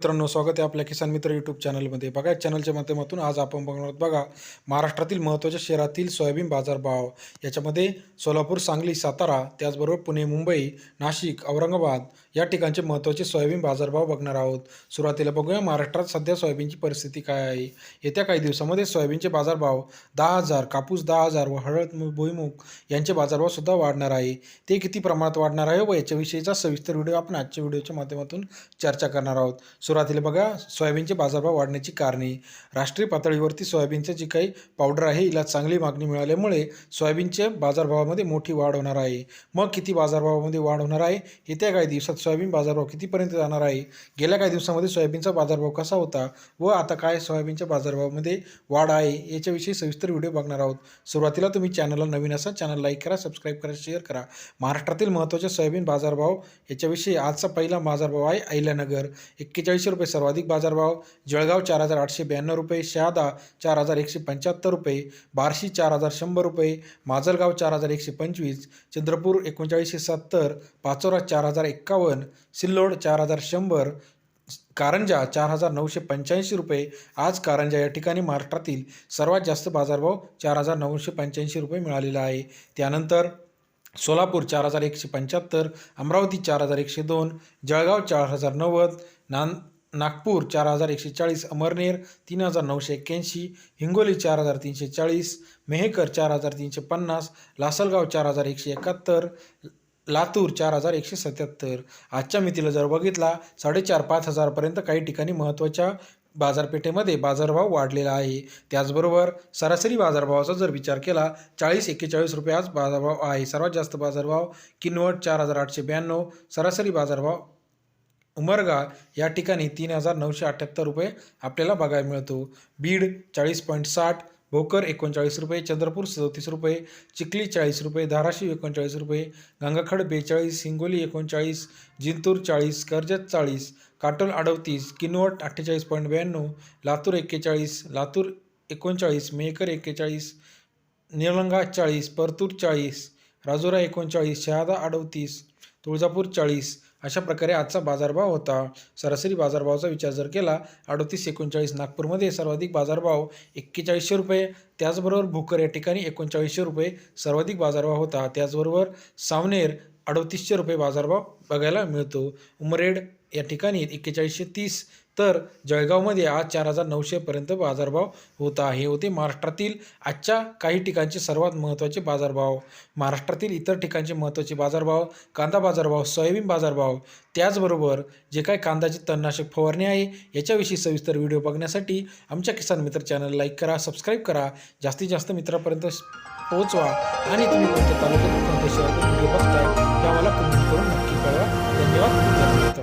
मित्रांनो स्वागत आहे आपल्या किसान मित्र यूट्यूब चॅनलमध्ये बघा या चॅनलच्या माध्यमातून आज आपण बघणार आहोत बघा महाराष्ट्रातील महत्त्वाच्या शहरातील सोयाबीन बाजारभाव याच्यामध्ये सोलापूर सांगली सातारा त्याचबरोबर पुणे मुंबई नाशिक औरंगाबाद या ठिकाणचे महत्त्वाचे सोयाबीन बाजारभाव बघणार आहोत. सुरुवातीला बघूया महाराष्ट्रात सध्या सोयाबीनची परिस्थिती काय आहे. येत्या काही दिवसामध्ये सोयाबीनचे बाजारभाव दहा हजार कापूस दहा हजार व हळद भुईमुग यांचे बाजारभाव सुद्धा वाढणार आहे. ते किती प्रमाणात वाढणार आहे व याच्याविषयीचा सविस्तर व्हिडिओ आपण आजच्या व्हिडिओच्या माध्यमातून चर्चा करणार आहोत. सुरुवातीला बघा सोयाबीनचे बाजारभाव वाढण्याची कारणे. राष्ट्रीय पातळीवरती सोयाबीनचं जी काही पावडर आहे हिला चांगली मागणी मिळाल्यामुळे सोयाबीनच्या बाजारभावामध्ये मोठी वाढ होणार आहे. मग किती बाजारभावामध्ये वाढ होणार आहे? येत्या काही दिवसात सोयाबीन बाजारभाव कितीपर्यंत जाणार आहे? गेल्या काही दिवसामध्ये सोयाबीनचा बाजारभाव कसा होता? व आता काय सोयाबीनच्या बाजारभावामध्ये वाढ आहे? याच्याविषयी सविस्तर व्हिडिओ बघणार आहोत. सुरुवातीला तुम्ही चॅनलला नवीन असाल चॅनल लाईक करा सबस्क्राईब करा शेअर करा. महाराष्ट्रातील महत्त्वाचे सोयाबीन बाजारभाव याच्याविषयी आजचा पहिला बाजारभाव आहे अहिल्यानगर. एक्केचाळीस त्र्याऐंशी रुपये सर्वाधिक बाजारभाव जळगाव चार हजार आठशे ब्याण्णव रुपये शहादा चार हजार एकशे पंच्याहत्तर रुपये बार्शी चार हजार शंभर रुपये माजलगाव चार हजार एकशे पंचवीस चंद्रपूर एकोणचाळीसशे सत्तर पाचोरा चार हजार एक्कावन्न सिल्लोड चार हजार शंभर कारंजा चार हजार नऊशे पंच्याऐंशी रुपये. आज कारंजा या ठिकाणी महाराष्ट्रातील सर्वात जास्त बाजारभाव चार हजार नऊशे पंच्याऐंशी रुपये मिळालेला आहे. त्यानंतर सोलापूर चार हजार एकशे पंच्याहत्तर अमरावती चार हजार एकशे दोन जळगाव चार हजार नव्वद नान नागपूर चार हजार एकशे चाळीस अमरनेर तीन हजार नऊशे एक्क्याऐंशी हिंगोली चार हजार तीनशे चाळीस मेहेकर चार हजार तीनशे पन्नास लासलगाव चार हजार एकशे एकाहत्तर लातूर चार हजार एकशे सत्याहत्तर. आजच्या मितीला जर बघितला साडेचार पाच हजारपर्यंत काही ठिकाणी महत्त्वाच्या बाजारपेठेमध्ये बाजारभाव वाढलेला आहे. त्याचबरोबर सरासरी बाजारभावाचा जर विचार केला चाळीस एक्केचाळीस रुपये आज बाजारभाव आहे. सर्वात जास्त बाजारभाव किनवट चार हजार आठशे ब्याण्णव सरासरी बाजारभाव उमरगा या ठिकाणी तीन हजार नऊशे अठ्ठ्याहत्तर रुपये आपल्याला बघायला मिळतो. बीड चाळीस पॉईंट साठ भोकर एकोणचाळीस रुपये चंद्रपूर सदतीस रुपये चिखली चाळीस रुपये धाराशिव एकोणचाळीस रुपये गंगाखड बेचाळीस हिंगोली एकोणचाळीस जिंतूर चाळीस कर्जत चाळीस काटोल अडतीस किनवट अठ्ठेचाळीस पॉईंट ब्याण्णव लातूर एक्केचाळीस लातूर एकोणचाळीस मेहकर एक्केचाळीस निलंगा चाळीस परतूर चाळीस राजुरा एकोणचाळीस शहादा अडतीस तुळजापूर चाळीस अशा प्रकारे आजचा बाजारभाव होता. सरासरी बाजारभावाचा विचार जर केला अडतीस एकोणचाळीस नागपूरमध्ये सर्वाधिक बाजारभाव एक्केचाळीसशे रुपये. त्याचबरोबर भोकर या ठिकाणी एकोणचाळीसशे रुपये सर्वाधिक बाजारभाव होता. त्याचबरोबर सावनेर अडतीसशे रुपये बाजारभाव बघायला मिळतो. उमरेड या ठिकाणी एक्केचाळीसशे तीस तर जळगावमध्ये आज चार हजार नऊशेपर्यंत बाजारभाव होता हे होते महाराष्ट्रातील आजच्या काही ठिकाणचे सर्वात महत्त्वाचे बाजारभाव. महाराष्ट्रातील इतर ठिकाणचे महत्त्वाचे बाजारभाव कांदा बाजारभाव सोयाबीन बाजारभाव त्याचबरोबर जे काही कांद्याचे तणनाशक फवारणी आहे याच्याविषयी सविस्तर व्हिडिओ बघण्यासाठी आमच्या किसान मित्र चॅनल लाईक करा सबस्क्राईब करा. जास्तीत जास्त मित्रापर्यंत पोहोचवा. आणि तुम्ही कोणत्या तालुक्यात कोणत्या शहरातून व्हिडिओ बघताय त्या मला कमेंट करून नक्की कळवा. धन्यवाद.